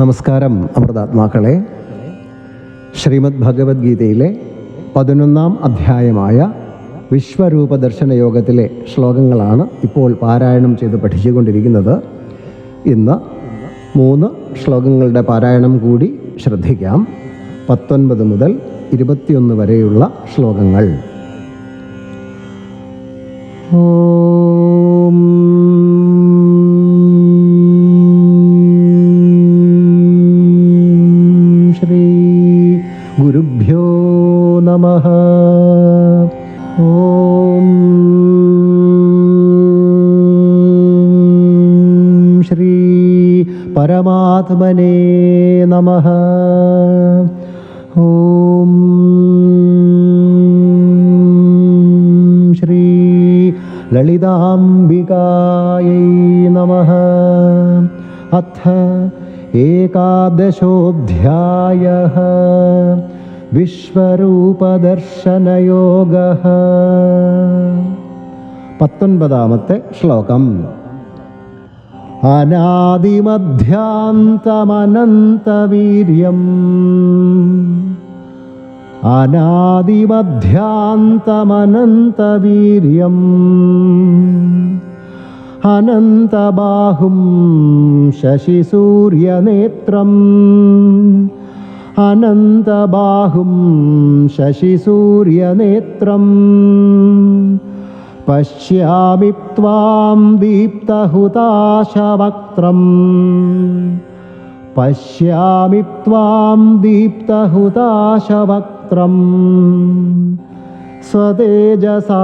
നമസ്കാരം അമൃതാത്മാക്കളെ. ശ്രീമദ് ഭഗവത്ഗീതയിലെ പതിനൊന്നാം അധ്യായമായ വിശ്വരൂപ ദർശന യോഗത്തിലെ ശ്ലോകങ്ങളാണ് ഇപ്പോൾ പാരായണം ചെയ്ത് പഠിച്ചുകൊണ്ടിരിക്കുന്നത്. ഇന്ന് മൂന്ന് ശ്ലോകങ്ങളുടെ പാരായണം കൂടി ശ്രദ്ധിക്കാം. പത്തൊൻപത് മുതൽ ഇരുപത്തിയൊന്ന് വരെയുള്ള ശ്ലോകങ്ങൾ. ഓം പരമാത്മനേ നമ ഓം ശ്രീ ലളിതാംബികായൈ നമ അഥ एकादशोऽध्यायः विश्वरूपदर्शनयोगः पत्तोन्पदामते श्लोकम् अनादिमध्यान्तमनन्तवीर्यम् अनादिमध्यान्तमनन्तवीर्यम् अनन्तबाहुं शशिसूर्यनेत्रम् अनन्तबाहुं शशिसूर्यनेत्रम् പശ്യാമി ത്വാം ദീപ്തഹുതാശവക്ത്രം പശ്യാമി ത്വാം ദീപ്തഹുതാശവക്ത്രം സ്വതേജസാ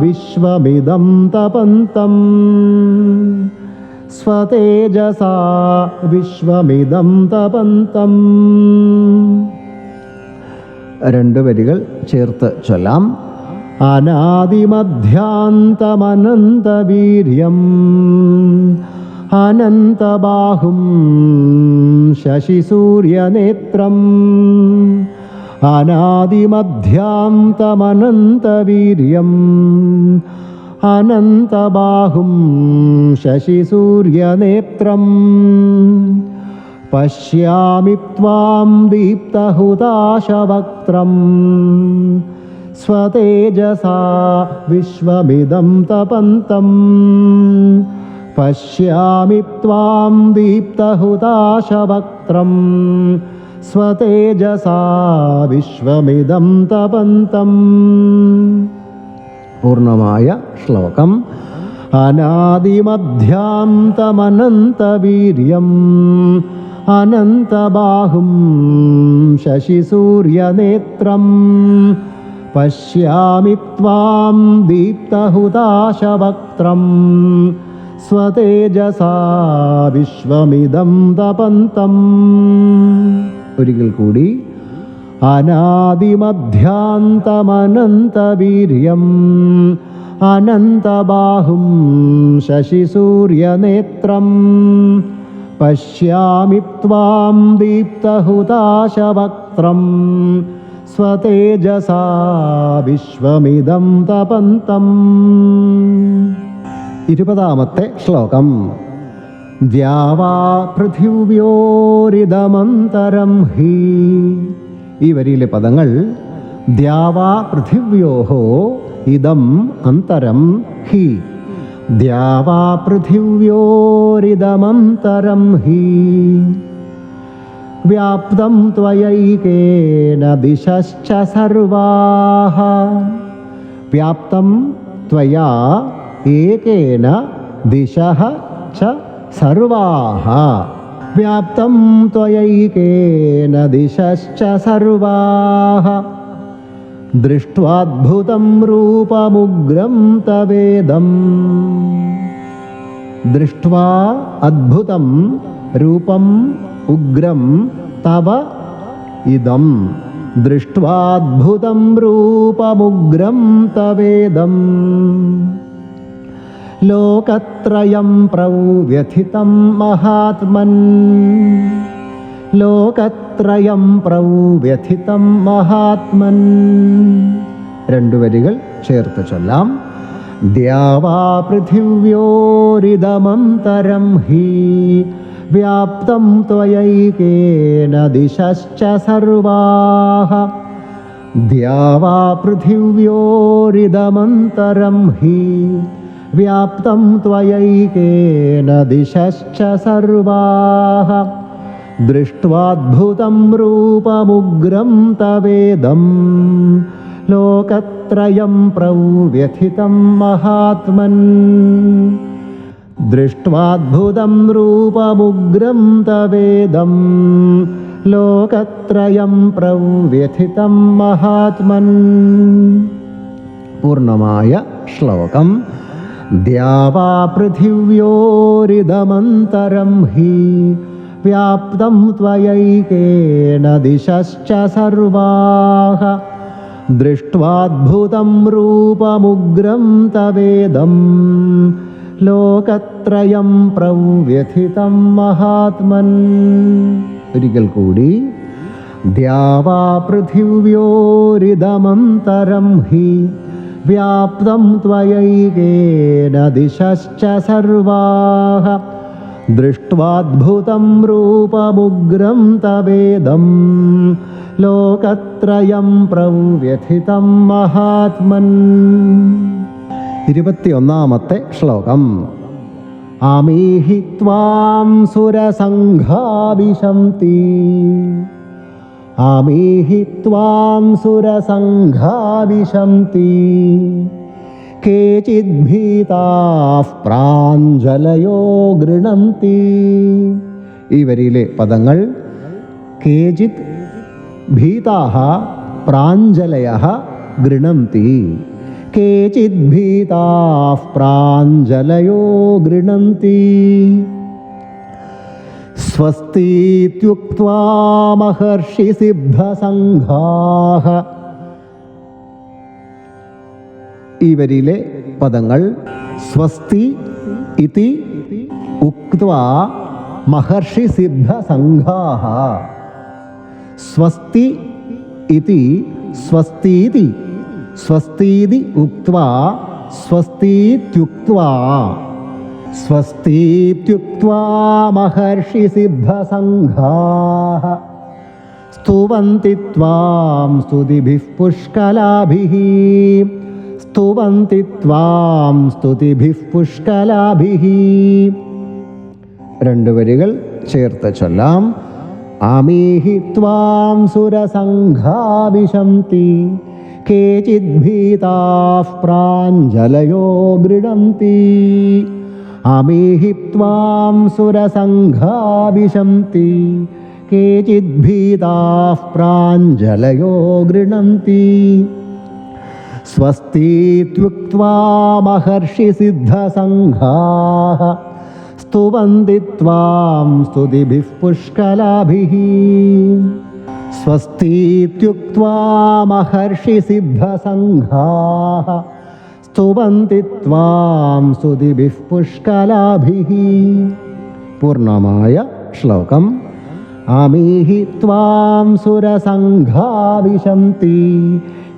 വിശ്വമിദം തപന്തം സ്വതേജസാ വിശ്വമിദം തപന്തം രണ്ട് വരികൾ ചേർത്ത് ചൊല്ലാം. അനാദിമധ്യാന്തമനന്തവീര്യം അനന്തബാഹും ശശിസൂര്യനേത്രം അനാദിമധ്യാന്തമനന്തവീര്യം അനന്തബാഹും ശശിസൂര്യനേത്രം പശ്യാമി ത്വാം ദീപ്തഹുതാശവക്ത്രം സ്വതേജസാ വിശ്വമിദം തപന്തം പശ്യാമി ത്വാം ദീപ്തഹുതാശവക്ത്രം സ്വതേജസാ വിശ്വമിദം തപന്തം പൂർണമായ ശ്ലോകം അനാദിമധ്യാന്തമനന്തവീര്യം അനന്തബാഹും ശശിസൂര്യനേത്രം പശ്യാമി ത്വാം ദീപ്തഹുതാശവക്ത്രം സ്വതേജസാ വിശ്വമിതം തപന്തം ഒരിക്കൽ കൂടി അനാദിമധ്യാന്തമനന്തവീര്യം അനന്തബാഹും ശശിസൂര്യനേത്രം. പശ്യാമി ത്വാം ദീപ്തഹുതാശവക്ത്രം സ്വതേജസാ വിശ്വമിദം തപന്തം. ഇരുപതാമത്തെ ശ്ലോകം. ദ്യാവാ പൃഥിവ്യോരിതമന്തരം ഹി. ഈ വരിയിലെ പദങ്ങൾ ദ്യാവാ പൃഥിവ്യോഹോ ഇതം അന്തരം ഹി. ദ്യാവാ പൃഥിവ്യോരിതമന്തരം ഹി. व्याप्तं त्वयैकेन दिशश्च सर्वाः। व्याप्तं त्वया एकेन दिशः च सर्वाः। व्याप्तं त्वयैकेन दिशश्च सर्वाः। दृष्ट्वाद्भुतं रूपमुग्रं तवेदम्। दृष्ट्वा अद्भुतं രൂപം ഉഗ്രം തവ ഇതം ദൃഷ്ട്വാദ്ഭുതം രൂപമുഗ്രം തവേദം. ലോകത്രയം പ്രൗവ്യഥിതം മഹാത്മൻ. ലോകത്രയം പ്രൗവ്യഥിതം മഹാത്മൻ. രണ്ടു വരികൾ ചേർത്ത് ചൊല്ലാം. ദ്യാവാ പൃഥിവ്യോരിതമന്തരം ഹി व्याप्तं त्वयैकेन दिशश्च सर्वाः। द्या वा पृथिव्योरिदमन्तरं हि। व्याप्तं त्वयैकेन दिशश्च सर्वाः। दृष्ट्वाद्भुतं रूपमुग्रं तवेदं। लोकत्रयं प्रव्यथितं महात्मन् दृष्ट्वाद्भुतं रूपमुग्रं तवेदम् लोकत्रयं प्रव्यथितं महात्म पूर्णमाय श्लोकं द्यावा पृथिव्योरिदमन्तरं हि व्याप्तं त्वयैकेन दिशश्च सर्वाः। दृष्ट्वाद्भुतं रूपमुग्रं तवेदम् ലോകത്രയം പ്രവ്യഥിതം മഹാത്മൻ ഒരിക്കൽ കൂടി द्यावा पृथिव्योरिदमन्तरं हि व्याप्तं त्वयैकेन दिशश्च सर्वाः दृष्ट्वाद्भुतं रूपमुग्रं तवेदं लोकत्रयं प्रव्यथितं महात्मन् ഇരുപത്തിയൊന്നാമത്തെ ശ്ലോകം. ആമീഹി ത്വാം സുരസംഘാവിശന്തി ആമീഹി ത്വാം സുരസംഘാവിശന്തി കേചിദ്ഭീതാഃ പ്രാഞ്ജലയോ ഗൃണന്തി. ഈ വരിയിലെ പദങ്ങൾ കേചിത് ഭീതാഹ പ്രാഞ്ജലയ ഗൃണന്തി. കേചിദ്ഭീതാഃ പ്രാഞ്ജലയോ ഗൃണന്തി स्वस्तीत्युक्त्वा महर्षिसिद्धसङ्घाः ഈ വരിയിലെ പദങ്ങൾ സ്വസ്തി ഇതി ഉക്ത്വാ മഹർഷി സിദ്ധ സംഘാഹ സ്വസ്തി ഇതി സ്വസ്തീതി സ്വസ്തീതി ഉക്വ സ്വസ്തീത്യുക്വ സ്വസ്തീത്യുക്വ മഹർഷി സിദ്ധസംഘാ സ്തുവന്തി ത്വാം സ്തുതിഭിഃ പുഷ്കലാഭിः. സ്തുവന്തി ത്വാം സ്തുതിഭിഃ പുഷ്കലാഭിः. രണ്ട് വരികൾ ചേർത്ത് ചൊല്ലാം. ആമീഹി ത്വാം സുരസംഘാവിശന്തി केचिद्भीताः प्राञ्जलयो गृणन्ति अमीहि त्वां सुरसङ्घा विशन्ति केचिद्भीताः प्राञ्जलयो गृह्णन्ति स्वस्तीत्युक्त्वा महर्षिसिद्धसङ्घाः स्तुवन्ति त्वां स्तुतिभिः पुष्कलाभिः स्वस्तीत्युक्त्वा महर्षिसिद्धसङ्घाः स्तुवन्ति त्वां स्तुतिभिः पुष्कलाभिः। पूर्णमाय श्लोकम्। आमीहि त्वां सुरसङ्घाविशन्ति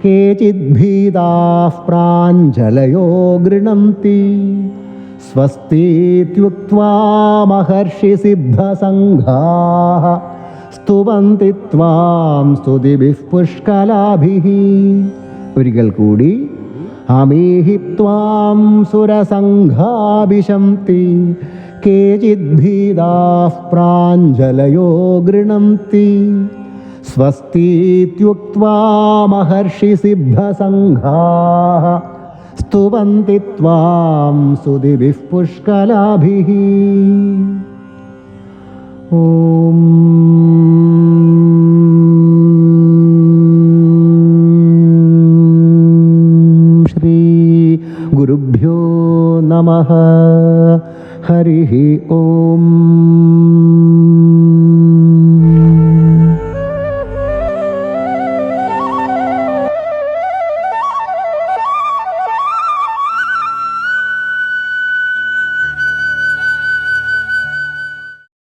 केचिद्भीताः प्राञ्जलयो गृणन्ति स्वस्तीत्युक्त्वा महर्षिसिद्धसङ्घाः സ്തുവന്തി ത്വാം സ്തുതിഭിഃ പുഷ്കലാഭിः. ഒരിക്കൽ കൂടി. അമീഹി ത്വാം സുരസംഘാഭിശന്തി കേചിദ്ഭീതാഃ പ്രാഞ്ജലയോ ഗൃണന്തി. സ്വസ്തീത്യുക്വാ മഹർഷിസിദ്ധസംഘാഃ സ്തുവന്തി ത്വാം സുതിഭിഃ പുഷ്കലാഭിः. ഓം ശ്രീ ഗുരുഭ്യോ നമ ഹരി ഓം